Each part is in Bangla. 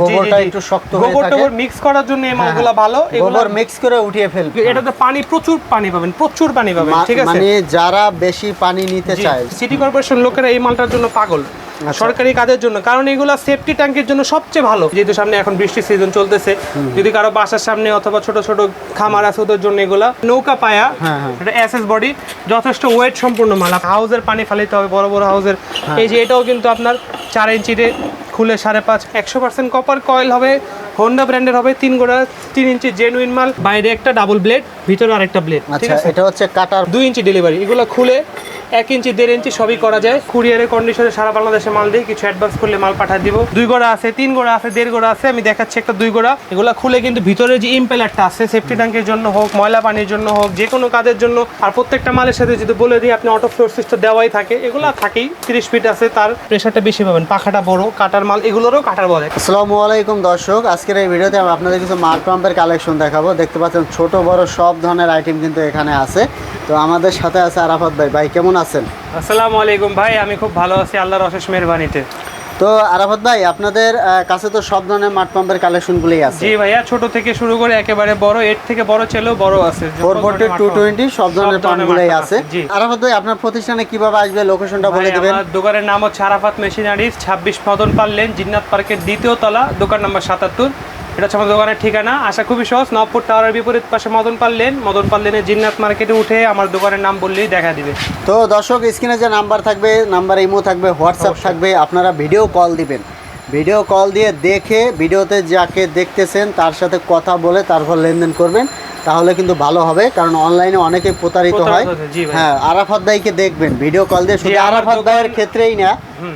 গোবরটা একটু শক্ত হয়ে থাকে। গোবর মিক্স করার জন্য এই মালগুলো ভালো এগুলো গোবর মিক্স করে উঠিয়ে ফেলবে এটাতে পানি প্রচুর পানি পাবেন প্রচুর পানি পাবেন ঠিক আছে? মানে যারা বেশি পানি নিতে চায় সিটি কর্পোরেশন লোকেরা এই মালটার জন্য পাগল। সরকারি কাজের জন্য কারণ এগুলা সেফটি ট্যাঙ্কের জন্য সবচেয়ে ভালো। যেহেতু সামনে এখন বৃষ্টির সিজন চলতেছে যদি কারও বাসার সামনে অথবা ছোট ছোট খামার আছে ওদের জন্য এগুলা নৌকা পায়া হ্যাঁ, হ্যাঁ। এটা এসএস বডি যথেষ্ট ওয়েট সম্পূর্ণ মাল। হাউসের পানি ফালাইতে হবে বড় বড় হাউসের হ্যাঁ। এই যে এটাও কিন্তু আপনার চার ইঞ্চিতে খুলে সাড়ে পাঁচ একশো পার্সেন্ট কপার কয়েল হবে হোন্ডা ব্র্যান্ডের হবে তিন গোড়া তিন ইঞ্চি জেনুইন মাল। বাইরে একটা ডাবল ব্লেড ভিতরে আরেকটা ব্লেড ঠিক আচ্ছা আছে? এটা হচ্ছে কাটার দুই ইঞ্চি ডেলিভারি এগুলো খুলে এক ইঞ্চি, দেড় ইঞ্চি সবই করা যায়। কুরিয়ারের কন্ডিশনে সারা বাংলাদেশে মাল দিই কিছু অ্যাডভান্স করলে মাল পাঠিয়ে দিব। দুই গোড়া আছে, তিন গোড়া আছে, দেড় গোড়া আছে, আমি দেখাচ্ছি একটা দুই গোড়া। এগুলো খুলে কিন্তু ভিতরে যে ইম্পেলারটা আছে সেফটি ট্যাঙ্কের জন্য হোক, ময়লা পানির জন্য হোক, যে কোনো কাজের জন্য, আর প্রত্যেকটা মালের সাথে যদি বলে দিই, আপনি অটো ফ্লোর সিস্টেম দেওয়াই থাকে, এগুলো থাকেই। তিরিশ ফিট আছে, তার প্রেশারটা বেশি পাবেন। পাখাটা বড়, কাটার মাল, এগুলোরও কাটার বলে আসসালামু আলাইকুম দর্শক, আজকের এই ভিডিওতে আমি আপনাদের কিছু মার্ক পাম্পের কালেকশন দেখাবো। দেখতে পাচ্ছেন ছোট, বড় সব ধরনের আইটেম কিন্তু এখানে আছে। তো আমাদের সাথে আছে আরাফাত ভাই। ভাই, কেমন আছেন? আসসালামু আলাইকুম ভাই আমি খুব ভালো আছি আল্লাহর অশেষ মেহরবানিতে। তো আরাফাত ভাই আপনাদের কাছে তো সব ধরনের মার্ক পাম্পের কালেকশনগুলোই আছে। জি ভাইয়া ছোট থেকে শুরু করে একেবারে বড় এর থেকে বড় ছেলেও বড় আছে। ফোর ফোরটি টু টোয়েন্টি সব ধরনের পাম্পগুলোই আছে। আরাফাত ভাই আপনার প্রতিষ্ঠানে কীভাবে আসবে? লোকেশনটা বলে দিবেন। আমার দোকানের নাম হচ্ছে আরাফাত মেশিনারিজ ছাব্বিশ মদন পাল্লেন জিন্নাত পার্কের দ্বিতীয় তলা দোকান নাম্বার সাতাত্তর। এটা হচ্ছে আমার দোকানের ঠিকানা। আশা খুবই সহজ নবপুর টাওয়ারের বিপরীত পাশে মদন পাল্লেন মদন পাল্লেনের জিন্নাত মার্কেটে উঠে আমার দোকানের নাম বললেই দেখা দিবে। তো দর্শক স্ক্রিনে যে নাম্বার থাকবে নাম্বার ইমো থাকবে হোয়াটসঅ্যাপ থাকবে আপনারা ভিডিও কল দিবেন। ভিডিও কল দিয়ে দেখে ভিডিওতে যাকে দেখতেছেন তার সাথে কথা বলে তারপর লেনদেন করবেন। তাহলে কিন্তু ভালো হবে কারণ অনলাইনে অনেকে প্রতারিত হয়। হয়। হ্যাঁ আরাফাত ভাইকে দেখবেন ভিডিও কল দিয়ে। শুধু আরাফাত ভাইয়ের ক্ষেত্রেই না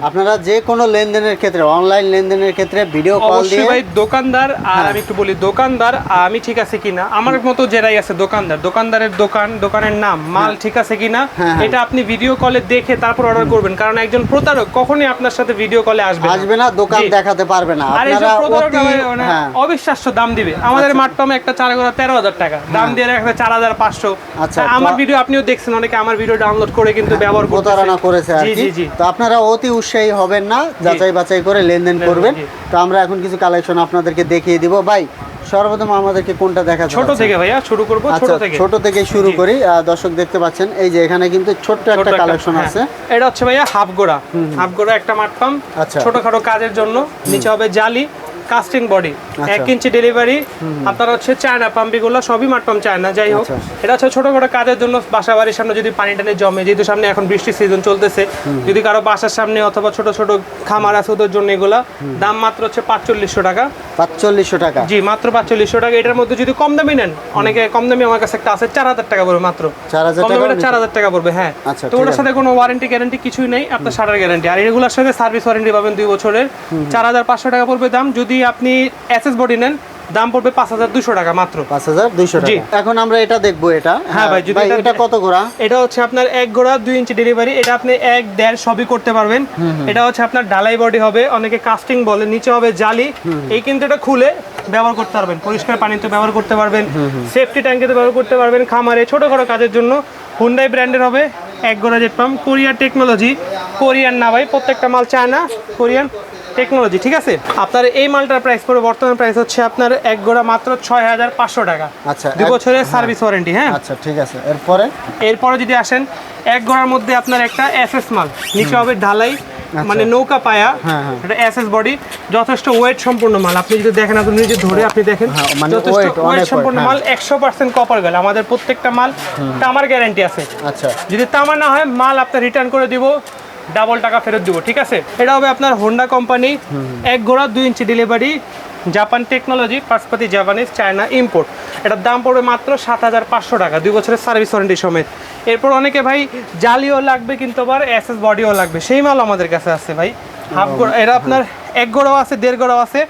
আপনারা যে কোনো লেনদেনের ক্ষেত্রে অনলাইন লেনদেনের ক্ষেত্রে ভিডিও কল দিয়ে ভাই দোকানদার আর হ্যাঁ। আমি একটু বলি দোকানদার আমি ঠিক আছে কিনা? আমার মতো যারাই আছে দোকানদার দোকানদারের দোকান দোকানের নাম মাল ঠিক আছে কিনা? হ্যাঁ, হ্যাঁ। এটা আপনি ভিডিও কলে দেখে তারপর অর্ডার করবেন কারণ একজন প্রতারক কখনোই আপনার সাথে ভিডিও কলে আসবে না। আসবে না দোকান দেখাতে পারবে না। আর মানে হ্যাঁ। অবিশ্বাস্য দাম দিবে। আমাদের মাঠপামে একটা চার গোড়া তেরো হাজার টাকা। দাম দিয়ে রাখবে চার হাজার পাঁচশো। আচ্ছা, আমার ভিডিও আপনিও দেখছেন অনেকে আমার ভিডিও ডাউনলোড করে কিন্তু ব্যবহার প্রতারণা করেছে আর কি। তো আপনারা অতি উৎসাহী হবেন না যাচাই বাছাই করে লেনদেন করবেন। তো আমরা এখন কিছু কালেকশন আপনাদেরকে দেখিয়ে দিব। ভাই সর্বপ্রথম আমাদেরকে কোনটা দেখা ছোট থেকে ভাইয়া শুরু করব ছোট আচ্ছা থেকে। ছোট থেকে শুরু করি। দর্শক দেখতে পাচ্ছেন এই যে এখানে কিন্তু ছোট্ট একটা কালেকশন হ্যাঁ। আছে। এটা হচ্ছে ভাইয়া হাফ গোড়া হাফ গোড়া একটা মাঠপাম আচ্ছা। ছোটখাটো কাজের জন্য। নিচে হবে জালি। কাস্টিং বডি আচ্ছা। এক ইঞ্চি ডেলিভারি আপনার হচ্ছে চায়না পাম্পিগুলো সবই মাঠপাম চায়না যাই হোক। আচ্ছা। এটা হচ্ছে ছোটখাটো কাজের জন্য বাসা বাড়ির সামনে যদি পানি টানি জমে যেহেতু সামনে এখন বৃষ্টির সিজন চলতেছে যদি কারও বাসার সামনে অথবা ছোট ছোট খামার আছে ওদের জন্য এগুলা দাম মাত্র হচ্ছে পাঁচচল্লিশশো টাকা। পাঁচচল্লিশশো টাকা? জি মাত্র পাঁচচল্লিশশো টাকা। এটার মধ্যে যদি কম দামি নেন অনেকে কম দামি আমার কাছে একটা আছে চার হাজার টাকা পড়বে মাত্র। 4,000 কম টাকা দামিটা নিতে- চার হাজার টাকা পড়বে হ্যাঁ। আচ্ছা, তো ওটার সাথে কোনো ওয়ারেন্টি গ্যারান্টি কিছুই নেই আপনার সারার গ্যারান্টি আর এগুলোর সাথে সার্ভিস ওয়ারেন্টি পাবেন দুই বছরের। চার হাজার পাঁচশো টাকা পড়বে দাম। যদি আপনি এসএস বডি নেন দাম পড়বে পাঁচ হাজার দুশো টাকা মাত্র। পাঁচ হাজার দুইশো জি। টাকা। এখন আমরা এটা দেখব এটা। হ্যাঁ ভাই, যদি এটা- কত ঘোড়া? এটা হচ্ছে আপনার এক গোড়া দুই ইঞ্চি ডেলিভারি এটা আপনি এক দেড় সবই করতে পারবেন। এটা হচ্ছে আপনার ঢালাই বডি হবে অনেকে কাস্টিং বলে নিচে হবে জালি। এই কিন্তু এটা খুলে ব্যবহার করতে পারবেন পরিষ্কার পানিতে ব্যবহার করতে পারবেন সেফটি ট্যাঙ্কিতে ব্যবহার করতে পারবেন খামারে ছোটখাটো কাজের জন্য। হুন্ডাই ব্র্যান্ডের হবে এক গোড়া জেট পাম্প কোরিয়ার টেকনোলজি কোরিয়ান না ভাই প্রত্যেকটা মাল চায়না কোরিয়ান টেকনোলজি ঠিক আছে? আপনার এই মালটার প্রাইস পড়বে বর্তমান প্রাইস হচ্ছে আপনার এক গোড়া মাত্র ছয় হাজার পাঁচশো টাকা। আচ্ছা এক- বছরের সার্ভিস ওয়ারেন্টি হ্যাঁ? আচ্ছা ঠিক আছে। এরপরে? এরপরে যদি আসেন এক গড়ার মধ্যে আপনার একটা এসএস মাল নিচে হবে ঢালাই মানে নৌকা পায়া হ্যাঁ, হ্যাঁ। এটা এসএস বডি যথেষ্ট ওয়েট সম্পূর্ণ মাল। আপনি যদি দেখেন আপনি নিজে ধরে আপনি দেখেন হ্যাঁ, মানে যথেষ্ট ওয়েট সম্পূর্ণ হ্যাঁ। মাল একশো পার্সেন্ট কপার গেল। আমাদের প্রত্যেকটা মাল তামার গ্যারান্টি আছে। আচ্ছা। যদি তামা না হয় মাল আপনার রিটার্ন করে দিব ডাবল টাকা ফেরত দিব ঠিক আছে? এটা হবে আপনার হোন্ডা কোম্পানি এক ঘোড়া দুই ইঞ্চি ডেলিভারি জাপান টেকনোলজি পার্সপাতি জাপানিজ চায়না ইম্পোর্ট এটার দাম পড়বে মাত্র সাত হাজার পাঁচশো টাকা দুই বছরের সার্ভিস ওয়ারেন্টি সমেত। এরপর অনেকে ভাই জালিও লাগবে কিন্তু আবার এসএস বডিও লাগবে সেই মাল আমাদের কাছে আছে ভাই। হাফ গোড়া এটা আপনার এক গোড়াও আছে দেড় গোড়াও আছে।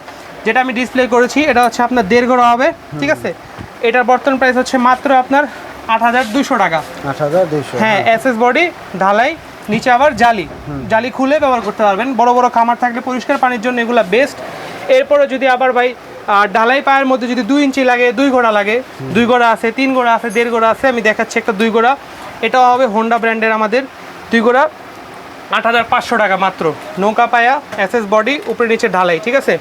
যেটা আমি ডিসপ্লে করেছি এটা হচ্ছে আপনার দেড় গোড়া হবে ঠিক আছে? এটার বর্তমান প্রাইস হচ্ছে মাত্র আপনার আট হাজার দুশো টাকা। আট হাজার দুশো হ্যাঁ এসএস বডি ঢালাই নিচে আবার জালি। জালি খুলে ব্যবহার করতে পারবেন। বড় বড় খামার থাকলে পরিষ্কার পানির জন্য এগুলো বেস্ট এরপরে যদি আবার ভাই আর ঢালাই পায়ের মধ্যে যদি দুই ইঞ্চি লাগে, দুই গোড়া লাগে, দুই গোড়া আছে, তিন গোড়া আছে, দেড় গোড়া আছে, আমি দেখাচ্ছি একটা দুই গোড়া এটাও হবে হোন্ডা ব্র্যান্ডের আমাদের দুই গোড়া আট হাজার পাঁচশো টাকা মাত্র। নৌকা পায়া এসএস বডি উপরে নিচে ঢালাই, ঠিক আছে?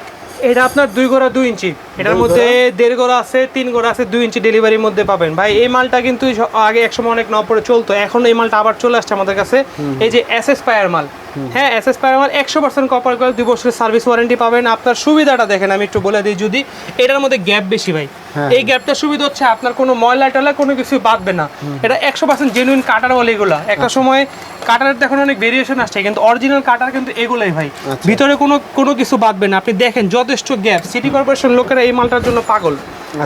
এটা আপনার দুই গোড়া দুই ইঞ্চি। এটার মধ্যে দেড় গোড়া আছে তিন গোড়া আছে দুই ইঞ্চি ডেলিভারির মধ্যে পাবেন। ভাই এই মালটা কিন্তু আগে একসময় অনেক নপরে চলতো এখন এই মালটা আবার চলে আসছে আমাদের কাছে। এই যে এস এস পায়ার মাল হ্যাঁ এস এস একশো পার্সেন্ট কপার করে দুই বছরের সার্ভিস ওয়ারেন্টি পাবেন। আপনার সুবিধাটা দেখেন আমি একটু বলে দিই যদি। এটার মধ্যে গ্যাপ বেশি ভাই। হ্যাঁ। এই গ্যাপটা সুবিধা হচ্ছে আপনার কোনো ময়লা টয়লা কোনো কিছু বাঁধবে না। এটা একশো পার্সেন্ট জেনুইন কাটার বলে এগুলা। একটা আচ্ছা। সময় কাটারের দেখুন অনেক ভেরিয়েশন আসছে কিন্তু অরিজিনাল কাটার কিন্তু এগুলাই ভাই। আচ্ছা। ভিতরে কোনো কোনো কিছু বাঁধবে না। আপনি দেখেন যথেষ্ট গ্যাপ সিটি কর্পোরেশন লোকেরা এই মালটার জন্য পাগল।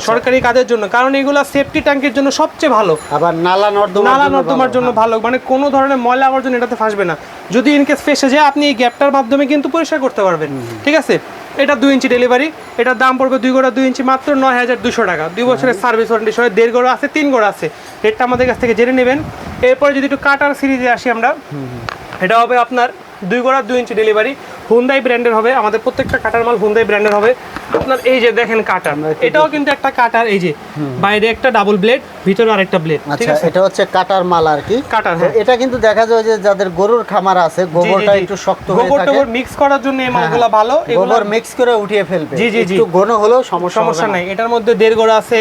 সরকারি কাজের জন্য কারণ এগুলো সেফটি ট্যাঙ্কের জন্য সবচেয়ে ভালো। আবার নালা নর্দমা নালা নর্দমার জন্য ভালো। মানে কোনো ধরনের ময়লা আবর্জনা এটাতে ফাসবে না। যদি ইনকেস ফেসে যায় আপনি এই গ্যাপটার মাধ্যমে কিন্তু পরিষ্কার করতে পারবেন। ঠিক আছে? এটা দুই ইঞ্চি ডেলিভারি এটার দাম পড়বে দুই গোড়া দুই ইঞ্চি মাত্র নয় হাজার দুশো টাকা। দুই বছরের সার্ভিস ওয়ারেন্টি সহ দেড় গোড়া আছে তিন গোড়া আছে। রেটটা আমাদের কাছ থেকে জেনে নেবেন। এরপরে যদি একটু কাটার সিরিজে আসি আমরা এটা হবে আপনার দুই গোড়া দুই ইঞ্চি ডেলিভারি হুন্দাই ব্র্যান্ডের হবে আমাদের প্রত্যেকটা কাটার মাল হুন্দাই ব্র্যান্ডের হবে। আপনার এই যে দেখেন কাটার এটাও কিন্তু একটা কাটার এই যে বাইরে একটা ডাবল ব্লেড ভিতরে আরেকটা ব্লেড আচ্ছা এটা হচ্ছে কাটার মাল আর কি। কাটার হ্যাঁ। এটা কিন্তু দেখা যায় যে যাদের গরুর খামার আছে গোবরটা একটু শক্ত হয়ে গোবর থাকে। টোবর মিক্স করার জন্য এই মালগুলো ভালো এগুলো গোবর মিক্স করে উঠিয়ে ফেলবে। জি, জি, জি। একটু ঘন হলেও সমস্যা সমস্যা নাই। এটার মধ্যে দেড় গোড়া আছে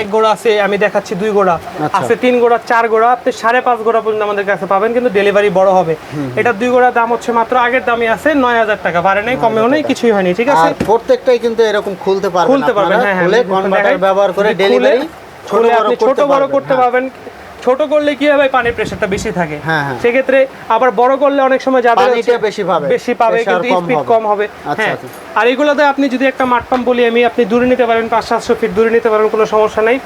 এক গোড়া আছে আমি দেখাচ্ছি দুই গোড়া। আচ্ছা। আছে তিন গোড়া চার গোড়া আপনি সাড়ে পাঁচ গোড়া পর্যন্ত আমাদের কাছে পাবেন কিন্তু ডেলিভারি বড় হবে। এটা দুই গোড়া দাম হচ্ছে মাত্র আগের দামই আছে নয় হাজার টাকা বাড়ে নাই কমেও নেই কিছুই হয়নি ঠিক আছে প্রত্যেকটাই কিন্তু এরকম খুলতে পারবেন খুলতে পারবেন হ্যাঁ হ্যাঁ কনভার্টার ব্যবহার করে ডেলিভারি ছোট বড় করতে হ্যাঁ। পারবেন ছোট করলে কি হবে পানির প্রেসারটা বেশি থাকে হ্যাঁ, হ্যাঁ। সেক্ষেত্রে আবার বড় করলে অনেক সময় যাবে বেশি পাবে, বেশি পাবে কিন্তু স্পিড। কম হবে আচ্ছা, হ্যাঁ আচ্ছা। আর এগুলোতে আপনি যদি একটা মাঠ পাম্প বলি আমি আপনি দূরে নিতে পারেন পাঁচ সাতশো ফিট দূরে নিতে পারেন কোনো সমস্যা নাই।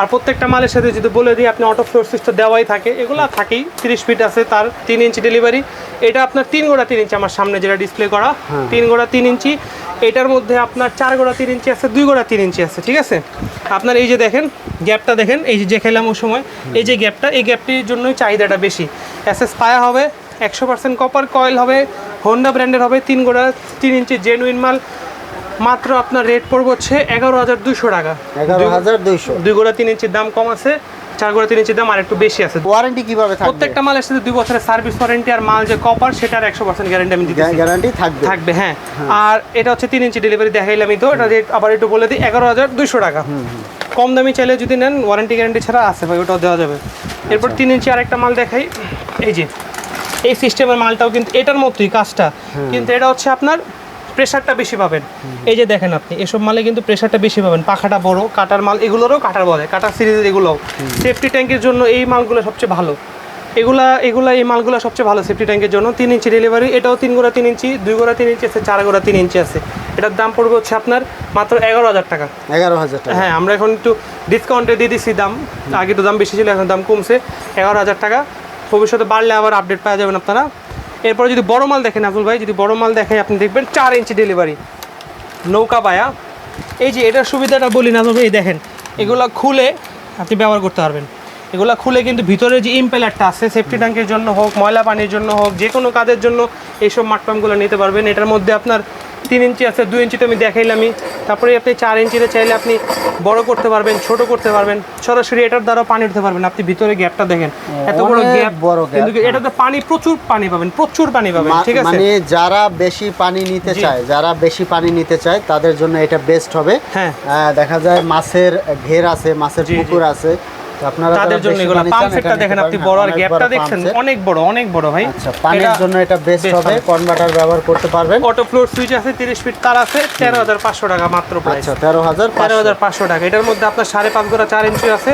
আর প্রত্যেকটা মালের সাথে যদি বলে দিই আপনি অটো ফ্লোর সিস্টেম দেওয়াই থাকে। এগুলো থাকেই তিরিশ ফিট আছে তার তিন ইঞ্চি ডেলিভারি এটা আপনার তিন গোড়া তিন ইঞ্চি আমার সামনে যেটা ডিসপ্লে করা। হ্যাঁ। তিন গোড়া তিন ইঞ্চি এটার মধ্যে আপনার চার গোড়া তিন ইঞ্চি আছে দুই গোড়া তিন ইঞ্চি আছে ঠিক আছে? আপনার এই যে দেখেন গ্যাপটা দেখেন এই যে যে খেলাম ওই সময় এই যে গ্যাপটা এই গ্যাপটির জন্যই চাহিদাটা বেশি। অ্যাসেস পায়া হবে একশো পার্সেন্ট কপার কয়েল হবে হোন্ডা ব্র্যান্ডের হবে তিন গোড়া তিন ইঞ্চি জেনুইন মাল। মাত্র আপনার রেট পড়বে হচ্ছে এগারো হাজার দুশো টাকা। এগারো হাজার দুইশো। দুই গোড়া তিন ইঞ্চির দাম কম আছে চার গোড়া তিন ইঞ্চির দাম আর একটু বেশি আছে। ওয়ারেন্টি কীভাবে থাকবে? প্রত্যেকটা মালের সাথে দুই বছরের সার্ভিস ওয়ারেন্টি আর মাল যে কপার সেটার একশো পার্সেন্ট গ্যারেন্টি আমি দিতে গ্যারান্টি থাকবে। থাকবে হ্যাঁ। আর এটা হচ্ছে তিন ইঞ্চি ডেলিভারি দেখাইলামই তো এটা রেট আবার একটু বলে দিই এগারো হাজার দুশো টাকা। কম দামি চাইলে যদি নেন ওয়ারেন্টি গ্যারেন্টি ছাড়া আছে ভাই ওটাও দেওয়া যাবে। এরপর তিন ইঞ্চি আরেকটা মাল দেখাই এই যে। এই সিস্টেমের মালটাও কিন্তু এটার মতোই কাজটা। কিন্তু এটা হচ্ছে আপনার প্রেশারটা বেশি পাবেন। এই যে দেখেন আপনি এসব মালে কিন্তু প্রেশারটা বেশি পাবেন। পাখাটা বড় কাটার মাল এগুলোরও কাটার বলে কাটার সিরিজের এগুলোও। সেফটি ট্যাঙ্কের জন্য এই মালগুলো সবচেয়ে ভালো। এগুলা এগুলা এই মালগুলো সবচেয়ে ভালো সেফটি ট্যাঙ্কের জন্য। তিন ইঞ্চি ডেলিভারি এটাও তিন গোড়া তিন ইঞ্চি দুই গোড়া তিন ইঞ্চি আছে চার গোড়া তিন ইঞ্চি আছে। এটার দাম পড়বে হচ্ছে আপনার মাত্র এগারো হাজার টাকা। এগারো হাজার টাকা। হ্যাঁ আমরা এখন একটু ডিসকাউন্টে দিয়ে দিচ্ছি দাম। আগে তো দাম বেশি ছিল এখন দাম কমছে। এগারো হাজার টাকা। ভবিষ্যতে বাড়লে আবার আপডেট পাওয়া যাবেন আপনারা। এরপরে যদি বড় মাল দেখেন আব্দুল ভাই, যদি বড় মাল দেখেন, আপনি দেখবেন চার ইঞ্চি ডেলিভারি নৌকা বায়া এই যে এটার সুবিধাটা বলি না ভাই দেখেন, এগুলো খুলে আপনি ব্যবহার করতে পারবেন। এগুলো খুলে কিন্তু ভিতরে যে ইম্পেলারটা আছে সেফটি ট্যাঙ্কের জন্য হোক, ময়লা পানির জন্য হোক যে কোনো কাজের জন্য এইসব মাঠপাম্পগুলো নিতে পারবেন। এটার মধ্যে আপনার তিন ইঞ্চি আছে দুই ইঞ্চি তো আমি দেখাইলামই। তারপরে আপনি চার ইঞ্চিতে চাইলে আপনি বড় করতে পারবেন ছোট করতে পারবেন। সরাসরি এটার দ্বারা পানি উঠতে পারবেন। আপনি ভিতরে গ্যাপটা দেখেন। এত বড় গ্যাপ। বড় কিন্তু এটাতে পানি প্রচুর পানি পাবেন প্রচুর পানি পাবেন ঠিক আছে? মানে যারা বেশি পানি নিতে। চায় যারা বেশি পানি নিতে চায় তাদের জন্য এটা বেস্ট হবে। হ্যাঁ। দেখা যায় মাছের ঘের আছে মাছের। পুকুর আছে। তাদের জন্য এগুলো পানি চান, পাম্প এটা সেটটা নিতে দেখেন আপনি বড় আর গ্যাপটা দেখছেন অনেক বড় অনেক বড় ভাই। আচ্ছা পানির জন্য এটা বেস্ট হবে। কনভার্টার ব্যবহার করতে পারবেন। অটো ফ্লোর সুইচ আছে তিরিশ ফিট তার আছে তেরো হাজার পাঁচশো টাকা মাত্র প্রাইস আচ্ছা তেরো হাজার তেরো হাজার পাঁচশো টাকা। এটার মধ্যে আপনার সাড়ে পাঁচ গোড়া চার ইঞ্চি আছে।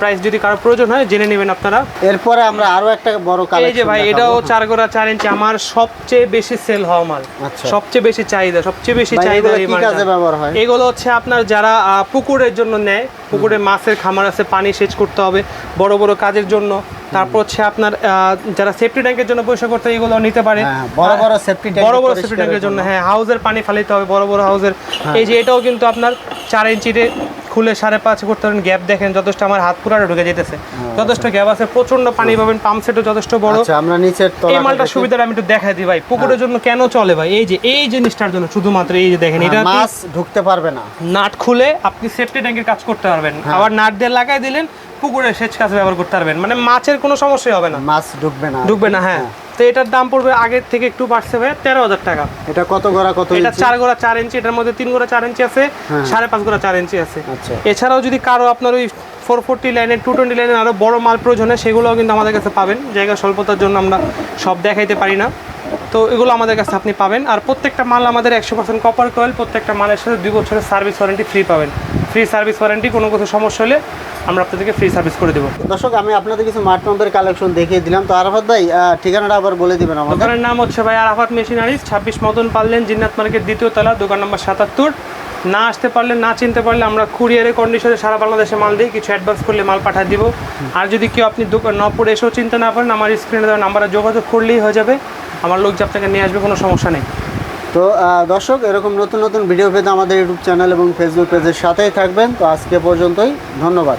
প্রাইস যদি কারও প্রয়োজন হয় জেনে নেবেন আপনারা। এরপরে আমরা আরও একটা বড় এই যে ভাই এটাও চার গোড়া চার ইঞ্চি আমার সবচেয়ে বেশি সেল হওয়া মাল। আচ্ছা। সবচেয়ে বেশি চাহিদা সবচেয়ে বেশি চাহিদা এই কি মালটা কাজে ব্যবহার হয়? এগুলো হচ্ছে আপনার যারা পুকুরের জন্য নেয় পুকুরে মাছের খামার আছে পানি সেচ করতে হবে বড় বড় কাজের জন্য। তারপর হচ্ছে আপনার যারা সেফটি ট্যাঙ্কের জন্য পয়সা করতে এগুলো নিতে পারে। হ্যাঁ, বড় বড় সেফটি বড় বড় সেফটি ট্যাঙ্কের জন্য হ্যাঁ হাউসের পানি ফালাইতে হবে বড় বড় হাউসের হ্যাঁ। এই যে এটাও কিন্তু আপনার চার ইঞ্চিতে খুলে সাড়ে পাঁচ করতে পারেন। গ্যাপ দেখেন যথেষ্ট আমার হাত পুরাটা ঢুকে যেতেছে। যথেষ্ট গ্যাপ আছে প্রচণ্ড পানি পাবেন পাম্প সেটও যথেষ্ট বড়। আচ্ছা আমরা নিচের এই মালটা। সুবিধাটা আমি একটু দেখাই দিই ভাই। পুকুরের জন্য কেন চলে ভাই? এই যে এই জিনিসটার জন্য শুধুমাত্র এই যে দেখেন এটা হ্যাঁ, মাছ ঢুকতে পারবে না। নাট খুলে আপনি সেফটি ট্যাঙ্কের কাজ করতে পারবেন। হ্যাঁ। আবার নাট দিয়ে লাগাই দিলেন পুকুরে সেচ কাজ ব্যবহার করতে পারবেন। মানে মাছের কোনো সমস্যাই হবে না। মাছ ঢুকবে না। ঢুকবে না হ্যাঁ। তো এটার দাম পড়বে আগের থেকে একটু বাড়ছে ভাই তেরো হাজার টাকা। এটা কত গড়া কত এটা চার গোড়া চার ইঞ্চি এটার মধ্যে তিন গোড়া চার ইঞ্চি আছে হ্যাঁ। সাড়ে পাঁচ গোড়া চার ইঞ্চি আছে। আচ্ছা। এছাড়াও যদি কারও আপনার ওই ফোর ফোরটি লাইনের টু টোয়েন্টি লাইনের আরও বড় মাল প্রয়োজন হয় সেগুলোও কিন্তু আমাদের কাছে পাবেন। জায়গা স্বল্পতার জন্য আমরা সব দেখাইতে পারি না। তো এগুলো আমাদের কাছে আপনি পাবেন। আর প্রত্যেকটা মাল আমাদের একশো পার্সেন্ট কপার কয়েল প্রত্যেকটা মালের সাথে দুই বছরের সার্ভিস ওয়ারেন্টি ফ্রি পাবেন। ফ্রি সার্ভিস ওয়ারেন্টি কোনো কিছু সমস্যা হলে আমরা আপনাদেরকে ফ্রি সার্ভিস করে দেবো। দর্শক আমি আপনাদের কিছু মাঠ নম্বরের কালেকশন দেখিয়ে দিলাম। তো আরাফাত ভাই ঠিকানাটা আবার বলে দিবেন আমাদের দোকানের নাম হচ্ছে ভাই আরাফাত মেশিনারিজ ছাব্বিশ মদন পারলেন জিন্নাত মার্কেট দ্বিতীয় তলা দোকান নম্বর সাতাত্তর। না আসতে পারলে না চিনতে পারলে আমরা কুরিয়ারের কন্ডিশনে সারা বাংলাদেশে মাল দিই কিছু অ্যাডভান্স করলে মাল পাঠিয়ে দিব। আর যদি কেউ আপনি দোকান নপুরে এসেও চিনতে না পারেন আমার স্ক্রিনে দেওয়া নাম্বারে যোগাযোগ করলেই হয়ে যাবে। আমার লোক যে আপনাকে নিয়ে আসবে কোনো সমস্যা নেই। তো দর্শক এরকম নতুন নতুন ভিডিও পেতে আমাদের ইউটিউব চ্যানেল এবং ফেসবুক পেজের সাথেই থাকবেন। তো আজকে পর্যন্তই ধন্যবাদ।